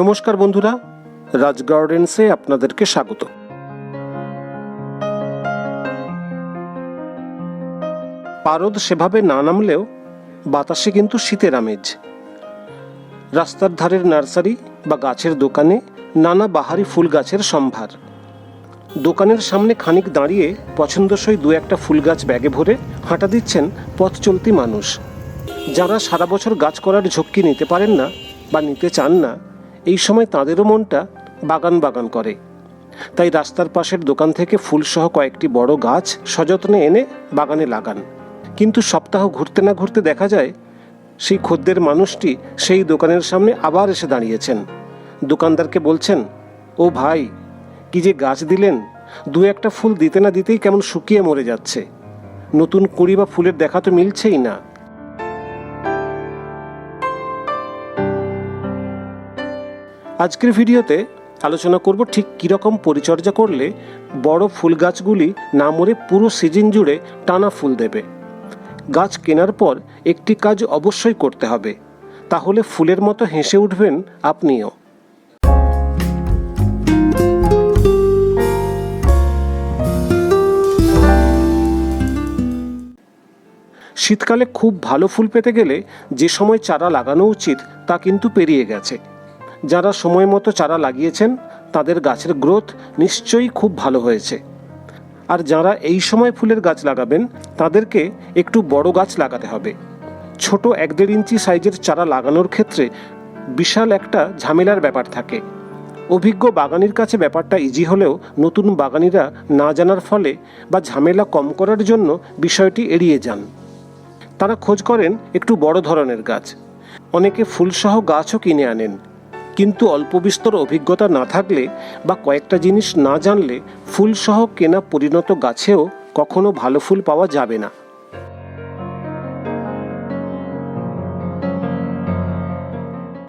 নমস্কার বন্ধুরা, রাজ গার্ডেন্সে আপনাদেরকে স্বাগত। পারদ সেভাবে না নামলেও বাতাসে কিন্তু শীতের আমেজ। রাস্তার ধারের নার্সারি বা গাছের দোকানে নানা বাহারি ফুল গাছের সম্ভার। দোকানের সামনে খানিক দাঁড়িয়ে পছন্দসই দু একটা ফুল গাছ ব্যাগে ভরে হাঁটা দিচ্ছেন পথ চলতি মানুষ। যারা সারা বছর গাছ করার ঝক্কি নিতে পারেন না বা নিতে চান না এই সময় তাঁদেরও মনটা বাগান বাগান করে। তাই রাস্তার পাশের দোকান থেকে ফুলসহ কয়েকটি বড় গাছ সযত্নে এনে বাগানে লাগান। কিন্তু সপ্তাহ ঘুরতে না ঘুরতে দেখা যায়, সেই খদ্দের মানুষটি সেই দোকানের সামনে আবার এসে দাঁড়িয়েছেন। দোকানদারকে বলছেন, ও ভাই, কি যে গাছ দিলেন, দু একটা ফুল দিতে না দিতেই কেমন শুকিয়ে মরে যাচ্ছে। নতুন কুড়ি বা ফুলের দেখা তো মিলছেই না। আজকের ভিডিওতে আলোচনা করব ঠিক কীরকম পরিচর্যা করলে বড় ফুল গাছগুলি না মরে পুরো সিজন জুড়ে টানা ফুল দেবে। গাছ কেনার পর একটি কাজ অবশ্যই করতে হবে, তাহলে ফুলের মতো হেসে উঠবেন আপনিও। শীতকালে খুব ভালো ফুল পেতে গেলে যে সময় চারা লাগানো উচিত তা কিন্তু পেরিয়ে গেছে। যারা সময় মতো চারা লাগিয়েছেন, তাদের গাছের গ্রোথ নিশ্চয়ই খুব ভালো হয়েছে। আর যারা এই সময় ফুলের গাছ লাগাবেন, তাদেরকে একটু বড় গাছ লাগাতে হবে। ছোট এক দেড় ইঞ্চি সাইজের চারা লাগানোর ক্ষেত্রে বিশাল একটা ঝামেলার ব্যাপার থাকে। অভিজ্ঞ বাগানির কাছে ব্যাপারটা ইজি হলেও নতুন বাগানিরা না জানার ফলে বা ঝামেলা কম করার জন্য বিষয়টি এড়িয়ে যান। তারা খোঁজ করেন একটু বড় ধরনের গাছ। অনেকে ফুলসহ গাছও কিনে আনেন। কিন্তু অল্প বিস্তর অভিজ্ঞতা না থাকলে বা কয়েকটা জিনিস না জানলে ফুলসহ কেনা পরিণত গাছেও কখনো ভালো ফুল পাওয়া যাবে না।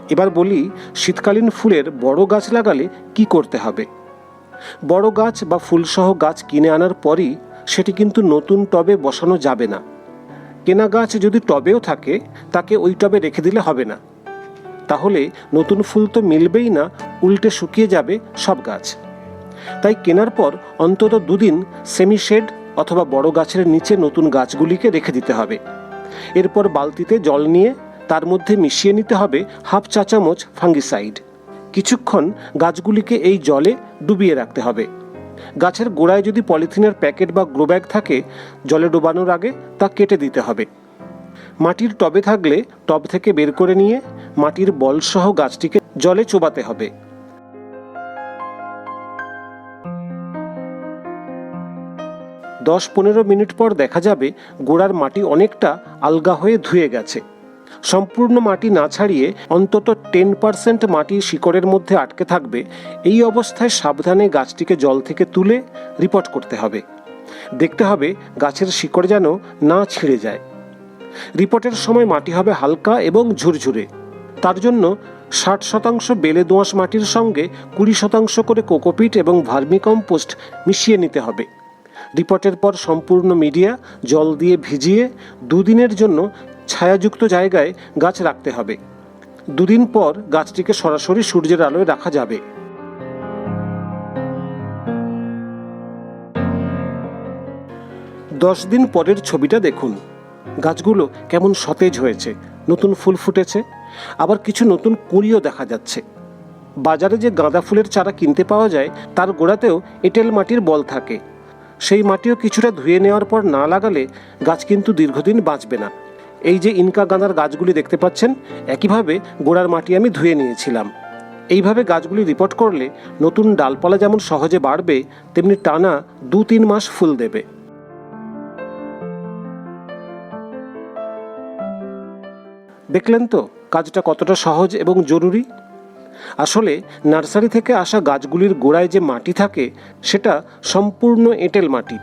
এবার বলি, শীতকালীন ফুলের বড় গাছ লাগালে কি করতে হবে? বড় গাছ বা ফুলসহ গাছ কিনে আনার পরই সেটি কিন্তু নতুন টবে বসানো যাবে না। কেনা গাছ যদি টবেও থাকে, তাকে ওই টবে রেখে দিলে হবে না। তাহলে নতুন ফুল তো মিলবেই না, উল্টে শুকিয়ে যাবে সব গাছ। তাই কেনার পর অন্তত দুদিন সেমি শেড অথবা বড় গাছের নিচে নতুন গাছগুলিকে রেখে দিতে হবে। এরপর বালতিতে জল নিয়ে তার মধ্যে মিশিয়ে নিতে হবে হাফ চা চামচ ফাঙ্গিসাইড। কিছুক্ষণ গাছগুলিকে এই জলে ডুবিয়ে রাখতে হবে। গাছের গোড়ায় যদি পলিথিনের প্যাকেট বা গ্রোব্যাগ থাকে, জলে ডোবানোর আগে তা কেটে দিতে হবে। মাটির টবে থাকলে টব থেকে বের করে নিয়ে মাটির বলসহ গাছটিকে জলে চোবাতে হবে। দশ পনেরো মিনিট পর দেখা যাবে গোড়ার মাটি অনেকটা আলগা হয়ে ধুয়ে গেছে। সম্পূর্ণ মাটি না ছাড়িয়ে অন্তত টেন পার্সেন্ট মাটি শিকড়ের মধ্যে আটকে থাকবে, এই অবস্থায় সাবধানে গাছটিকে জল থেকে তুলে রিপোর্ট করতে হবে। দেখতে হবে গাছের শিকড় যেন না ছিঁড়ে যায়। রিপোর্টের সময় মাটি হবে হালকা এবং ঝুরঝুরে। তার জন্য ষাট শতাংশ বেলে দোঁয়াশ মাটির সঙ্গে কুড়ি শতাংশ করে কোকোপিট এবং ভার্মিকম্পোস্ট মিশিয়ে নিতে হবে। রিপোর্টের পর সম্পূর্ণ মিডিয়া, জল দিয়ে ভিজিয়ে দুদিনের জন্য ছায়াযুক্ত জায়গায় গাছ রাখতে হবে। দুদিন পর গাছটিকে সরাসরি সূর্যের আলোয় রাখা যাবে। দশ দিন পরের ছবিটা দেখুন। গাছগুলো কেমন সতেজ হয়েছে। নতুন ফুল ফুটেছে, আবার কিছু নতুন কুঁড়িও দেখা যাচ্ছে। বাজারে যে গাঁদা ফুলের চারা কিনতে পাওয়া যায়, তার গোড়াতেও এঁটেল মাটির বল থাকে। সেই মাটিও কিছুটা ধুয়ে নেওয়ার পর না লাগালে গাছ কিন্তু দীর্ঘদিন বাঁচবে না। এই যে ইনকা গাঁদার গাছগুলি দেখতে পাচ্ছেন, একইভাবে গোড়ার মাটি আমি ধুয়ে নিয়েছিলাম। এইভাবে গাছগুলি রিপোর্ট করলে নতুন ডালপালা যেমন সহজে বাড়বে, তেমনি টানা দু তিন মাস ফুল দেবে। দেখলেন তো কাজটা কতটা সহজ এবং জরুরি? আসলে নার্সারি থেকে আসা গাছগুলির গোড়ায় যে মাটি থাকে, সেটা সম্পূর্ণ এঁটেল মাটি।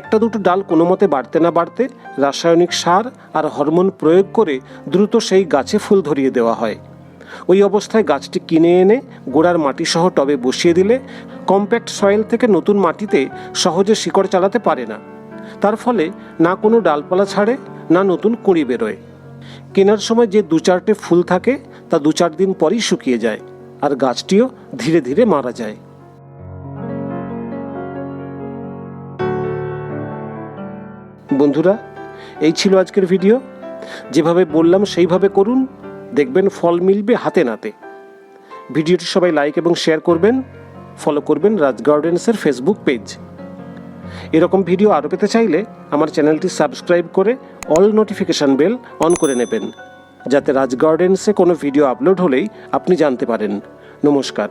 একটা দুটো ডাল কোনো মতে বাড়তে না বাড়তে রাসায়নিক সার আর হরমোন প্রয়োগ করে দ্রুত সেই গাছে ফুল ধরিয়ে দেওয়া হয়। ওই অবস্থায় গাছটি কিনে এনে গোড়ার মাটি সহ টবে বসিয়ে দিলে কম্প্যাক্ট সয়েল থেকে নতুন মাটিতে সহজে শিকড় চালাতে পারে না। তার ফলে না কোনো ডালপালা ছাড়ে, না নতুন কুঁড়ি বেরোয়। কেনার সময় যে দু চারটে ফুল থাকে, তা দু চার দিন পরই শুকিয়ে যায় আর গাছটিও ধীরে ধীরে মারা যায়। বন্ধুরা, এই ছিল আজকের ভিডিও। যেভাবে বললাম সেইভাবে করুন। দেখবেন ফল মিলবে হাতে নাতে। ভিডিওটি সবাই লাইক এবং শেয়ার করবেন। ফলো করবেন রাজ গার্ডেন্সের ফেসবুক পেজ। এরকম ভিডিও আরও পেতে চাইলে আমার চ্যানেলটি সাবস্ক্রাইব করে অল নোটিফিকেশান বেল অন করে নেবেন, যাতে রাজ গার্ডেন্সে কোনো ভিডিও আপলোড হলেই আপনি জানতে পারেন। নমস্কার।